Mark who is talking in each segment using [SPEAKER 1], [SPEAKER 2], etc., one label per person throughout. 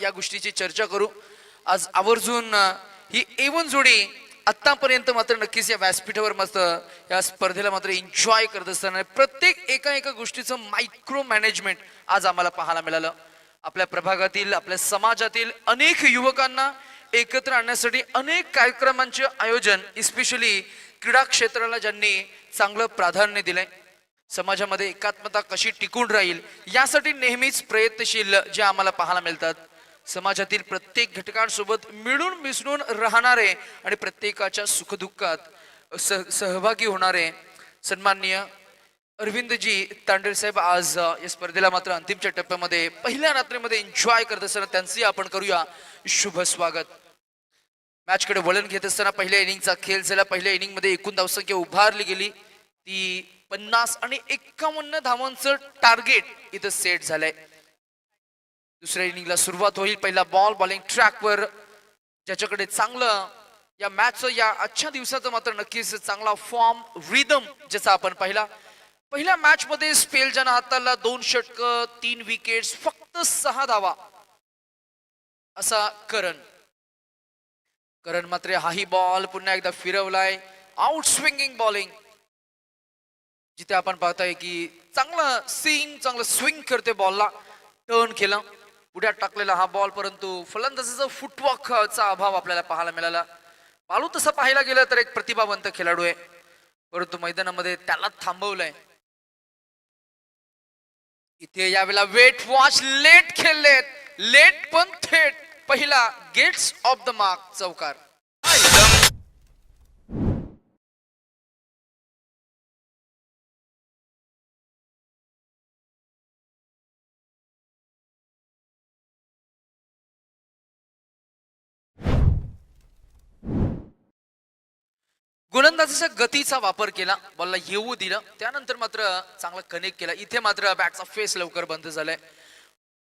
[SPEAKER 1] या गोष्टीची चर्चा करू. आज आवर्जून ही एवन जोडी आतापर्यंत मात्र नक्कीच या व्यासपीठावर मात्र या स्पर्धेला मात्र एन्जॉय करत असताना प्रत्येक एका एका गोष्टीचं मायक्रो मॅनेजमेंट आज आम्हाला पाहायला मिळालं. आपल्या प्रभागातील आपल्या समाजातील अनेक युवकांना एकत्र आणण्यासाठी अनेक कार्यक्रमांचे आयोजन इस्पेशली क्रीडा क्षेत्राला ज्यांनी चांगलं प्राधान्य दिलंय. समाजामध्ये एकात्मता कशी टिकून राहील यासाठी नेहमीच प्रयत्नशील जे आम्हाला पाहायला मिळतात. समाजातील प्रत्येक घटकांसोबत मिळून मिसळून राहणारे आणि प्रत्येकाच्या सुखदुःखात सह सहभागी होणारे सन्माननीय अरविंदजी तांडेल साहेब आज या स्पर्धेला मात्र अंतिमच्या टप्प्यामध्ये पहिल्या रात्रीमध्ये एन्जॉय करत असताना त्यांचंही आपण करूया शुभ स्वागत. मॅचकडे वळण घेत असताना पहिल्या इनिंगचा खेळ झाला. पहिल्या इनिंगमध्ये एकूण धावसंख्या उभारली गेली. ती पन्नास आणि एक्कावन्न धावांचं टार्गेट इथं सेट झालंय. दुसऱ्या इनिंगला सुरुवात होईल. पहिला बॉल बॉलिंग ट्रॅकवर ज्याच्याकडे चांगलं या मॅचचं या आजच्या दिवसाचं मात्र नक्कीच चांगला फॉर्म रिदम ज्याचा आपण पाहिला. पहिल्या मॅच मध्ये स्पेल हाताला दोन षटक तीन विकेट्स फक्त सहा धावा. असा करण. करण मात्र हाही बॉल पुन्हा एकदा फिरवलाय. आउट स्विंगिंग बॉलिंग जिथे आपण पाहताय की चांगलं स्विंग चांगलं स्विंग करते बॉलला टर्न केलं. पुढ्यात टाकलेला हा बॉल परंतु फलंदाजाचा फुटवॉकचा अभाव आपल्याला पाहायला मिळाला. पालू तसं पाहायला गेलं तर एक प्रतिभावंत खेळाडू आहे. परंतु मैदानामध्ये त्याला थांबवलंय. इथे यावेळेला वेट वॉच लेट खेळलेत. लेट पण थेट. पहिला गेट्स ऑफ द मार्क चौकार. गोलंदाजीच्या गतीचा वापर केला बॉलला येऊ दिलं. त्यानंतर मात्र चांगला कनेक्ट केला. इथे मात्र बॅटचा फेस लवकर बंद झालाय.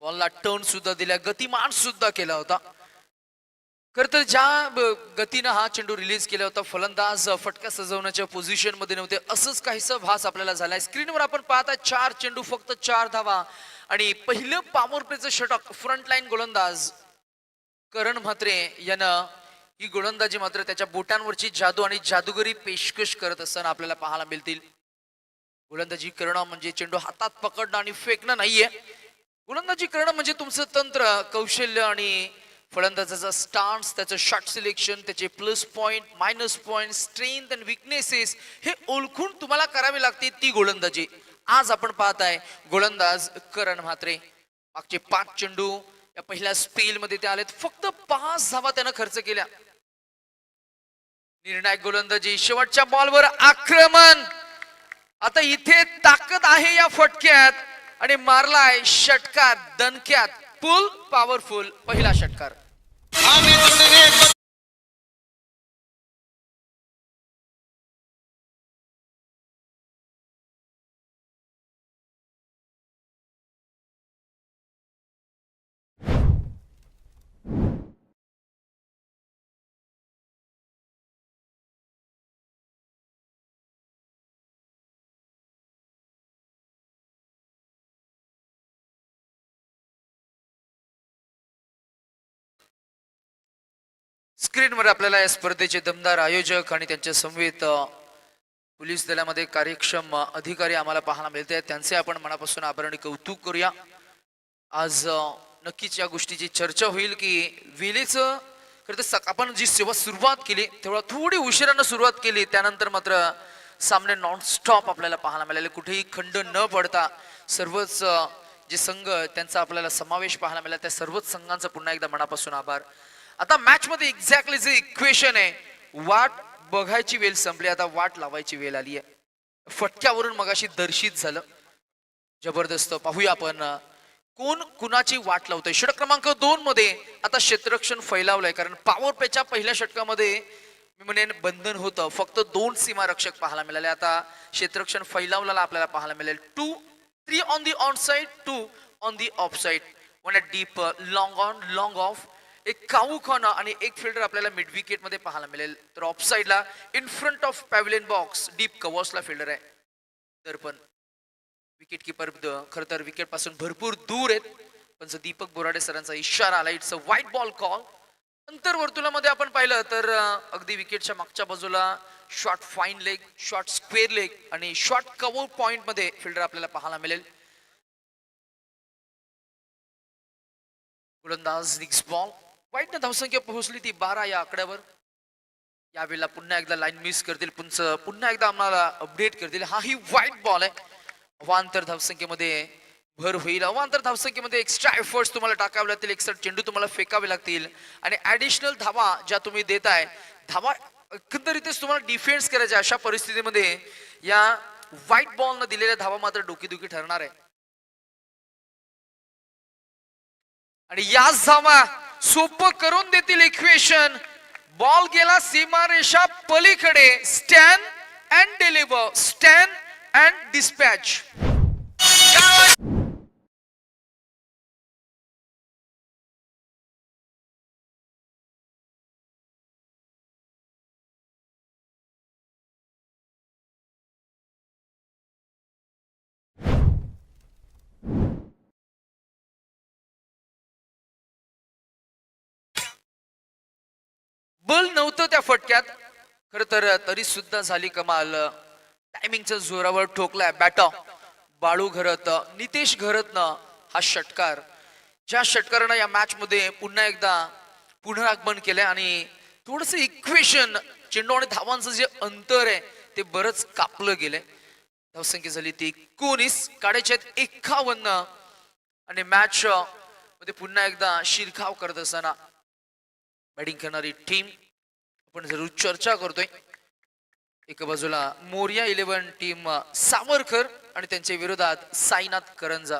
[SPEAKER 1] बॉलला टर्न सुद्धा दिला गतिमान सुद्धा केला होता. खर तर ज्या ब- गतीनं हा चेंडू रिलीज केला होता फलंदाज फटका सजवण्याच्या पोझिशनमध्ये नव्हते. असंच काहीसं भास आपल्याला झालाय. स्क्रीनवर आपण पाहता चार चेंडू फक्त चार धावा आणि पहिलं पामोरपेचं षटक फ्रंट लाईन गोलंदाज करण म्हात्रे यानं ही गोलंदाजी मात्र त्याच्या बोटांवरची जादू आणि जादूगरी पेशकश करत असताना आपल्याला पाहायला मिळतील. गोलंदाजी करणं म्हणजे चेंडू हातात पकडणं आणि फेकणं नाहीये. गोलंदाजी करणं म्हणजे तुमचं तंत्र कौशल्य आणि फलंदाजाचा स्टान्स त्याचं शॉट सिलेक्शन त्याचे plus point minus point strength and weaknesses हे ओळखून तुम्हाला करावी लागते ती गोलंदाजी. आज आपण पाहताय गोलंदाज करण म्हात्रे. मागचे पाच चेंडू या पहिल्या स्पेलमध्ये ते आलेत. फक्त पाच धावा त्यानं खर्च केल्या. निर्णायक गोलंदाजी. शेवटच्या बॉलवर आक्रमण. आता इथे ताकद आहे या फटक्यात आणि मारलाय षटकार दणक्यात. फुल पॉवरफुल पहिला षटकार. स्क्रीनवर आपल्याला या स्पर्धेचे दमदार आयोजक आणि त्यांच्या समवेत पोलीस दलामध्ये कार्यक्षम अधिकारी आम्हाला पाहायला मिळत आहेत. त्यांचे आपण मनापासून आभार आणि कौतुक करूया. आज नक्कीच या गोष्टीची चर्चा होईल की वेळेचं खरं तर आपण जी सेवा सुरुवात केली तेव्हा थोडी उशिरानं सुरुवात केली त्यानंतर मात्र सामने नॉनस्टॉप आपल्याला पाहायला मिळाले. कुठेही खंड न पडता सर्वच जे संघ त्यांचा आपल्याला समावेश पाहायला मिळाला त्या सर्वच संघांचा पुन्हा एकदा मनापासून आभार. आता मॅच मध्ये एक्झॅक्टली जे इक्वेशन आहे वाट बघायची वेळ संपली आता वाट लावायची वेळ आली आहे. फटक्यावरून मगाशी दर्शित झालं. जबरदस्त पाहूया आपण कोण कुणाची वाट लावतोय? षटक क्रमांक दोन मध्ये आता क्षेत्ररक्षण फैलावलंय कारण पॉवर पेच्या पहिल्या षटकामध्ये मी म्हणेन बंधन होतं. फक्त दोन सीमा रक्षक पाहायला मिळाले. आता क्षेत्ररक्षण फैलावलेला आपल्याला पाहायला मिळेल. Two three on the on side two on the off side one deep long on long off एक काऊ खाना आणि एक फिल्डर आपल्याला मिड विकेटमध्ये पाहायला मिळेल. तर ऑफ साईडला in front of pavilion box deep कवर्सला fielder आहे. तर पण विकेट किपर खर तर विकेटपासून भरपूर दूर आहेत. पण जर दीपक बोराडे सरांचा इशारा आला it's a white ball call नंतर वर्तुळामध्ये आपण पाहिलं तर अगदी विकेटच्या मागच्या बाजूला short fine leg short square leg आणि शॉर्ट कव्हर पॉइंटमध्ये फिल्डर आपल्याला पाहायला मिळेल. गोलंदाज निक्स बॉल वाईट धावसंख्या पोहोचली ती बारा या आकड्यावर. यावेळेला पुन्हा एकदा लाईन मिस करतील पुन्हा पुन्हा एकदा आम्हाला अपडेट करतील. हा ही वाईट बॉल आहे. अवांतर धावसंख्येमध्ये भर होईल. अवांतर धावसंख्येमध्ये एक्स्ट्रा एफर्ट्स तुम्हाला टाकावे लागतील. एक्स्ट्रा चेंडू तुम्हाला फेकावे लागतील. आणि ऍडिशनल धावा ज्या तुम्ही देताय धावा एकंदरीतच तुम्हाला डिफेन्स करायच्या अशा परिस्थितीमध्ये या व्हाईट बॉलनं दिलेल्या धावा मात्र डोकीदुखी ठरणार आहे. आणि याच धावा सोपं करून देतील इक्वेशन बॉल गेला सीमारेषा पलीकडे. Stand and deliver stand and dispatch बल नव्हतं त्या फटक्यात. खर तर तरी सुद्धा झाली कमाल. टायमिंगच्या जोरावर ठोकलाय बॅटा बाळू घरत नितेश घरतनं हा षटकार. ज्या षटकारानं या मॅच मध्ये पुन्हा एकदा पुनरागमन केलंय आणि थोडस इक्वेशन चेंडू आणि धावांचं जे अंतर आहे ते बरंच कापलं गेलंय. धावसंख्या झाली ती एकोणीस काढायचे आहेत एकावन्न आणि मॅच मध्ये पुन्हा एकदा शिरखाव करत असताना बॅटिंग करणारी टीम आपण जरूर चर्चा करतोय. एका बाजूला मोरिया इलेव्हन टीम सावरकर आणि त्यांच्या विरोधात साईनाथ करंजा.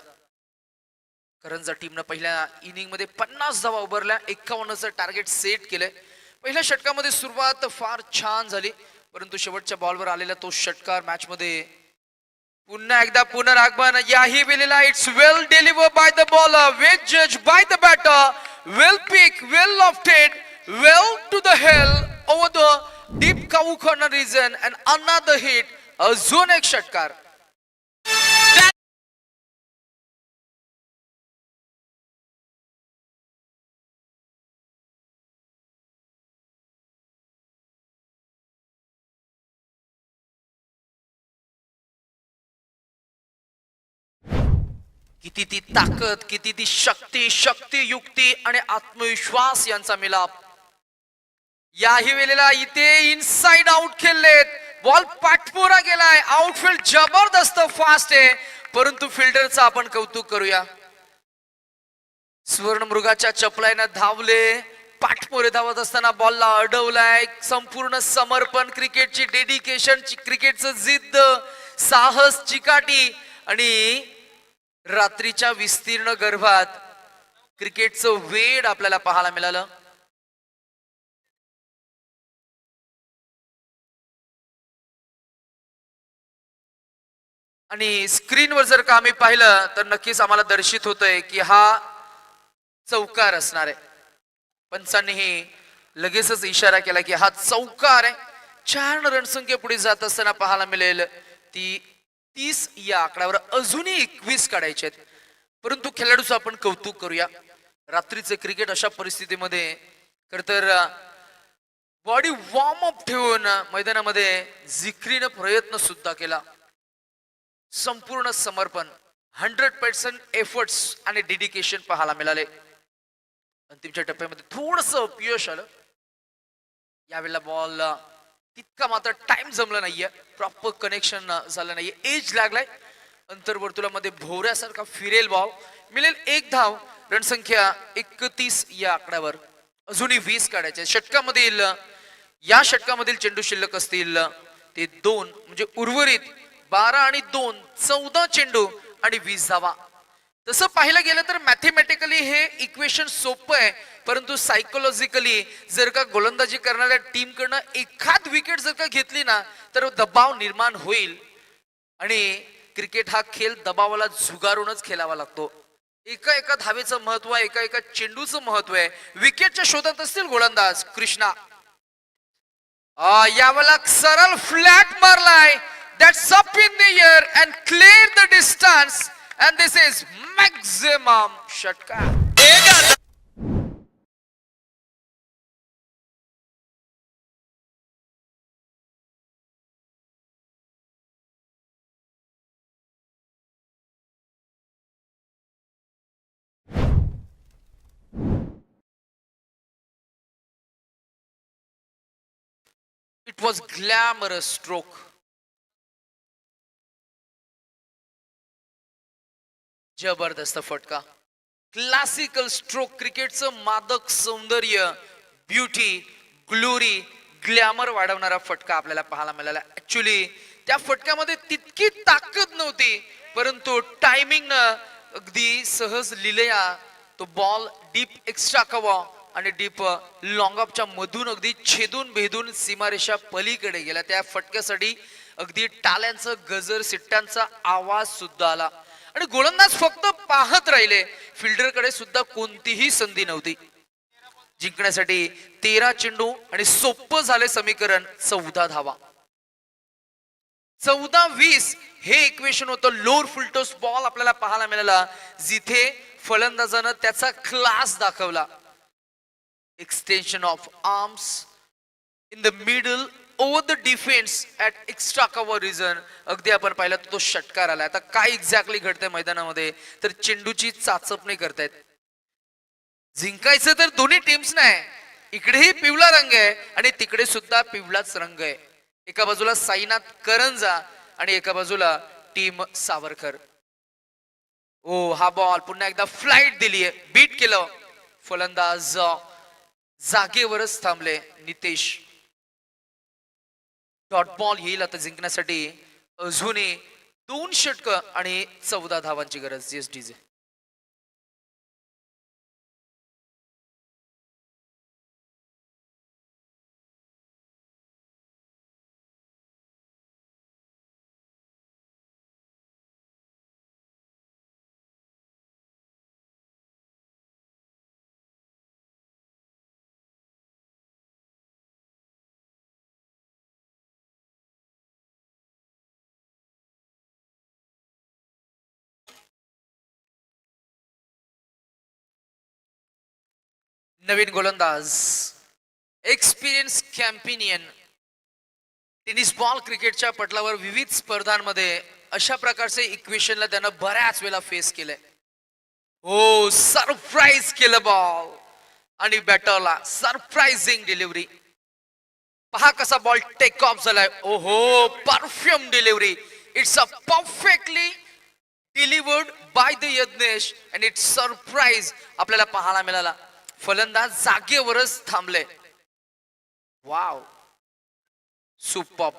[SPEAKER 1] करंजा टीमनं पहिल्या इनिंगमध्ये पन्नास धावा उभारल्या एकावन्नचं टार्गेट सेट केलंय. पहिल्या षटकामध्ये सुरुवात फार छान झाली परंतु शेवटच्या बॉलवर आलेला तो षटकार मॅच मध्ये पुन्हा एकदा पुनरागमन. याही वेळेला it's well deliver by the bowler well जज by the batter well pick well lofted well to the hell over the deep cow corner region and another hit अजून एक षटकार किती ती ताकद किती ती शक्ती शक्ती युक्ती आणि आत्मविश्वास यांचा मिलाप. याही वेळेला इथे इनसाइड आउट खेळलेत. बॉल पाठपुरा गेलाय. आउटफील्ड जबरदस्त फास्ट आहे. परंतु फिल्डरचं आपण कौतुक करूया. सुवर्ण मृगाच्या चपलायनं धावले. पाठमोरे धावत असताना बॉलला अडवलाय. संपूर्ण समर्पण क्रिकेटची डेडिकेशन क्रिकेटचं जिद्द साहस चिकाटी आणि रात्रीच्या विस्तीर्ण गर्भात क्रिकेटचं वेड आपल्याला पाहायला मिळालं. आणि स्क्रीनवर जर का आम्ही पाहिलं तर नक्कीच आम्हाला दर्शित होतंय की हा चौकार असणार आहे. पंचांनीही लगेचच इशारा केला की हा चौकार आहे. चार रणसंख्या पुढे जात असताना पाहायला मिळेल ती तीस या आकड्यावर अजूनही एकवीस काढायचे आहेत. परंतु खेळाडूचं आपण कौतुक करूया. रात्रीचं क्रिकेट अशा परिस्थितीमध्ये खर तर बॉडी वॉर्म अप ठेवून मैदानामध्ये जिकरीनं प्रयत्न सुद्धा केला. संपूर्ण समर्पण हंड्रेड पर्सेंट एफर्ट्स आणि डेडिकेशन पाहायला मिळाले. अंतिमच्या टप्प्यामध्ये थोडस अपयश आलं. यावेळेला बॉल तितका मात्र टाइम जमला नाहीये. प्रॉपर कनेक्शन झालं नाहीये. एज लागलाय. अंतर्वर्तुलामध्ये भोवऱ्यासारखा फिरेल बॉल मिळेल एक धाव. रणसंख्या एकतीस या आकड्यावर. अजूनही वीस काढायचे षटकामधील या षटकामधील चेंडू शिल्लक असतील ते दोन. म्हणजे उर्वरित बारा आणि दोन चौदा चेंडू आणि वीस धावा. तसं पाहिलं गेलं तर मॅथमॅटिकली हे इक्वेशन सोपं आहे परंतु सायकोलॉजिकली जर का गोलंदाजी करणाऱ्या टीमकडनं एखाद विकेट जर का घेतली ना तर दबाव निर्माण होईल. आणि क्रिकेट हा खेळ दबावाला झुगारूनच खेळावा लागतो. एका एका धावेचं महत्त्व आहे एका एका चेंडूचं महत्त्व आहे. विकेटच्या शोधात असतील गोलंदाज कृष्णा. यावेळेला सरळ फ्लॅट मारलाय. that's up in the air and clear the distance and this is maximum shatka. It was glamorous stroke. जबरदस्त फटका. क्लासिकल स्ट्रोक क्रिकेटचं मादक सौंदर्य ब्युटी ग्लोरी ग्लॅमर वाढवणारा फटका आपल्याला पाहायला मिळाला. ऍक्च्युली त्या फटक्यामध्ये तितकी ताकद नव्हती परंतु टायमिंग अगदी सहज लिलया तो बॉल डीप एक्स्ट्रा कवा आणि डीप लॉंग ऑफच्या मधून अगदी छेदून भेदून सीमारेषा पलीकडे गेला त्या फटक्यासाठी अगदी टाल्यांचं गजर सिट्ट्यांचा आवाज सुद्धा आला. आणि गोलंदाज फक्त पाहत राहिले. फिल्डरकडे सुद्धा कोणतीही संधी नव्हती. जिंकण्यासाठी तेरा चेंडू आणि सोपं झाले समीकरण चौदा धावा. चौदा वीस हे इक्वेशन होतं लोअर फुलटोस बॉल आपल्याला पाहायला मिळाला. जिथे फलंदाजानं त्याचा क्लास दाखवला. Extension of arms in the middle over the defence at extra cover region अगदी आपण पाहिलं तर तो षटकार आला आता काय एक्झॅक्टली घडतंय मैदानामध्ये तर चेंडूची चाचपणी करतायत. जिंकायचं तर दोन्ही टीम्स नाही. इकडेही पिवळा रंग आहे आणि तिकडे सुद्धा पिवळाच रंग आहे. एका बाजूला साईनाथ करंजा आणि एका बाजूला टीम सावरकर. ओ हा बॉल पुन्हा एकदा फ्लाईट दिली आहे बीट केलं. फलंदाज जागेवरच थांबले. नितेश डॉट बॉल येईल आता जिंकण्यासाठी. अजूनही दोन षटक आणि चौदा धावांची गरज जी एस डीजे नवीन गोलंदाज. एक्सपिरियन्स कॅम्पिनियन टेनिस बॉल क्रिकेटच्या पटलावर विविध स्पर्धांमध्ये अशा प्रकारचे इक्वेशनला त्यानं बऱ्याच वेळा फेस केलंय हो सरप्राईज केलं बॉल आणि बॅटरला सरप्राइझिंग डिलिव्हरी पहा कसा बॉल टेक ऑफ झालाय. ओहो perfume delivery it's a perfectly delivered by the Yagnesh and it's surprise आपल्याला पाहायला मिळाला. फलंदाज जागेवरच थांबले. वाव. सुपर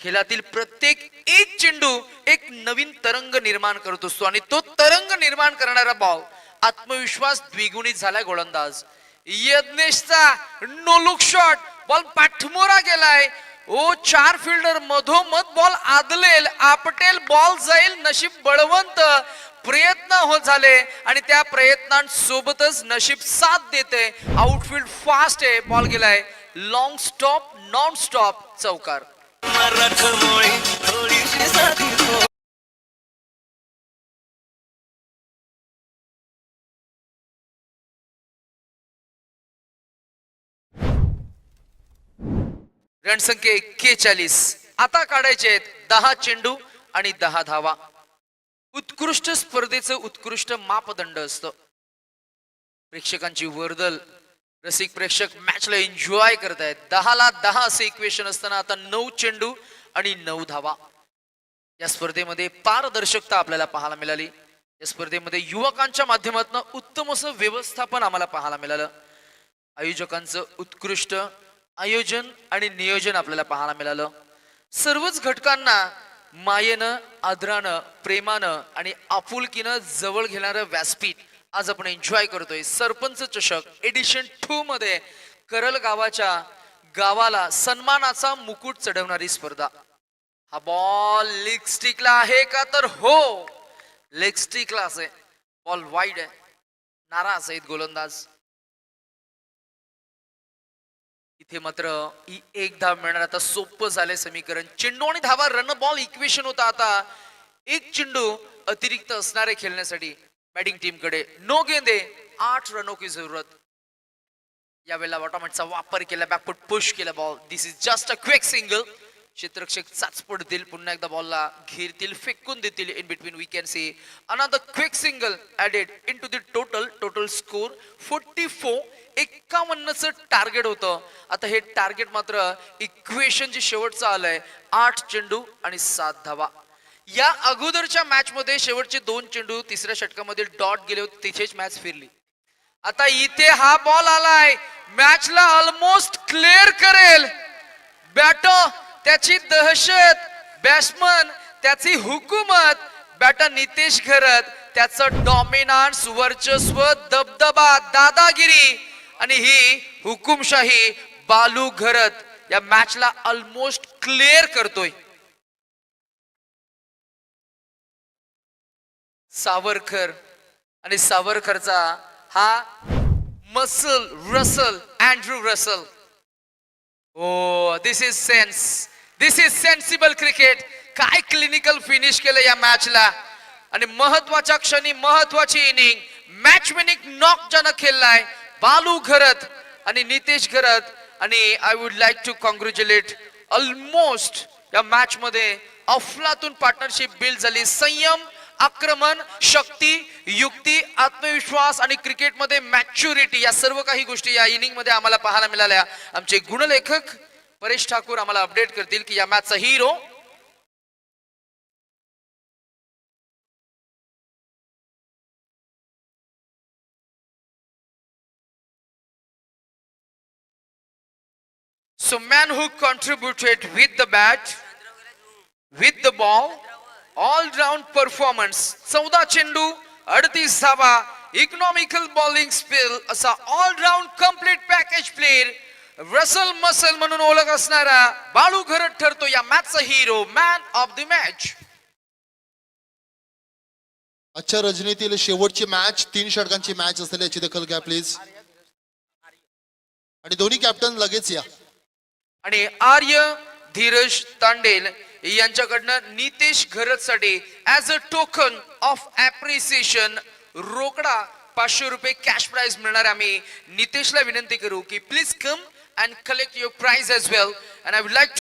[SPEAKER 1] खेळातील प्रत्येक एक चेंडू एक नवीन तरंग निर्माण करत असतो आणि तो तरंग निर्माण करणारा भाव आत्मविश्वास द्विगुणित झालाय गोलंदाज. यज्ञेशचा नो लुक शॉट बॉल पाठमोरा गेलाय. ओ चार फिल्डर मधोमध बॉल आदलेल आपटेल बॉल जाईल नशीब बळवंत. प्रयत्न होत झाले आणि त्या प्रयत्नांसोबतच नशीब साथ देते. आउटफील्ड फास्ट आहे बॉल गेलाय. लॉंग स्टॉप नॉन स्टॉप चौकार रणसंख्या एक्केचाळीस. आता काढायचे आहेत दहा चेंडू आणि दहा धावा. उत्कृष्ट स्पर्धेचं उत्कृष्ट मापदंड असतं. प्रेक्षकांची वर्दल रसिक प्रेक्षक मॅचला एन्जॉय करतायत. दहाला दहा असं इक्वेशन असताना आता नऊ चेंडू आणि नऊ धावा. या स्पर्धेमध्ये पारदर्शकता आपल्याला पाहायला मिळाली. या स्पर्धेमध्ये युवकांच्या माध्यमातून उत्तम असं व्यवस्थापन आम्हाला पाहायला मिळालं. आयोजकांचं उत्कृष्ट आयोजन आणि नियोजन आपल्याला पाहायला मिळालं. सर्वच घटकांना मायेनं आदरानं प्रेमानं आणि आपुलकीनं जवळ घेणारं व्यासपीठ आज आपण एन्जॉय करतोय. सरपंच चषक एडिशन टू मध्ये करल गावाच्या गावाला सन्मानाचा मुकुट चढवणारी स्पर्धा. हा बॉल लेग स्टिकला आहे का तर हो. लेग स्टिकला बॉल वाईड आहे. नाराज आहेत गोलंदाज. इथे मात्र एक धाव मिळणार. आता सोपं झालंय समीकरण. चेंडू आणि धावा रन बॉल इक्वेशन होता आता. एक चेंडू अतिरिक्त असणारे खेळण्यासाठी बॅटिंग टीमकडे नो गेंदे आठ रनो की जरूरत. यावेळेला वॉटॉमॅटचा वापर केला बॅकफुट पुश केला ball this is just a quick single क्षेत्रक्षक चाचपट देईल. पुन्हा एकदा बॉलला घेरतील फेकून देतील. In between we can see another quick single added in to the total total score forty four एक्कावन्नचं target होतं. आता हे टार्गेट मात्र इक्वेशन जे शेवटचं आलंय. आठ चेंडू आणि सात धावा. या अगोदरच्या मॅच मध्ये शेवटचे दोन चेंडू तिसऱ्या षटकामध्ये डॉट गेले होते. तिथेच मॅच फिरली. आता इथे हा बॉल आलाय. मॅचला ऑलमोस्ट क्लिअर करेल. बॅट त्याची दहशत. बॅट्समन त्याची हुकूमत. बॅटर नितेश घरत त्याचं डॉमिनान्स वर्चस्व दबदबा दादागिरी. आणि ही हुकुमशाही बालू घरत या मॅचला ऑलमोस्ट क्लिअर करतोय. सावरकर आणि सावरकरचा हा muscle Russell Andrew Russell oh this is sense this is sensible cricket काय क्लिनिकल फिनिश केलं या मॅचला आणि महत्त्वाच्या क्षणी महत्वाची इनिंग मॅच विनिंग नॉक ज्यानं खेळलाय बालू घरत आणि नितेश घरत आणि I would like to congratulate almost या मॅच मध्ये अफलातून पार्टनरशिप बिल्ड झाली. संयम आक्रमण शक्ती युक्ती आत्मविश्वास आणि क्रिकेटमध्ये मॅच्युरिटी या सर्व काही गोष्टी या इनिंगमध्ये आम्हाला पाहायला मिळाल्या. आमचे गुणलेखक परेश ठाकूर आम्हाला अपडेट करतील की या मॅचचा hero So man who contributed with the bat, with the ball, all round performance, चौदा चेंडू अडतीस धावा इकॉनॉमिकल बॉलिंग स्पिल असा all round complete package player Russell muscle म्हणून ओळख असणारा बाळू घरत ठरतो या मॅचचा hero man of the match
[SPEAKER 2] आजच्या रजनीतील शेवटची मॅच तीन षटकांची मॅच असेल याची दखल घ्या प्लीज आणि दोन्ही कॅप्टन लगेच या.
[SPEAKER 1] आणि आर्य धीरज तांडेल यांच्याकडनं Nitesh घरतसाठी as a token of appreciation रोकडा पाचशे रुपये कॅश प्राइज मिळणार आम्ही. नितेशला विनंती करू की please come and collect your prize as well and I would like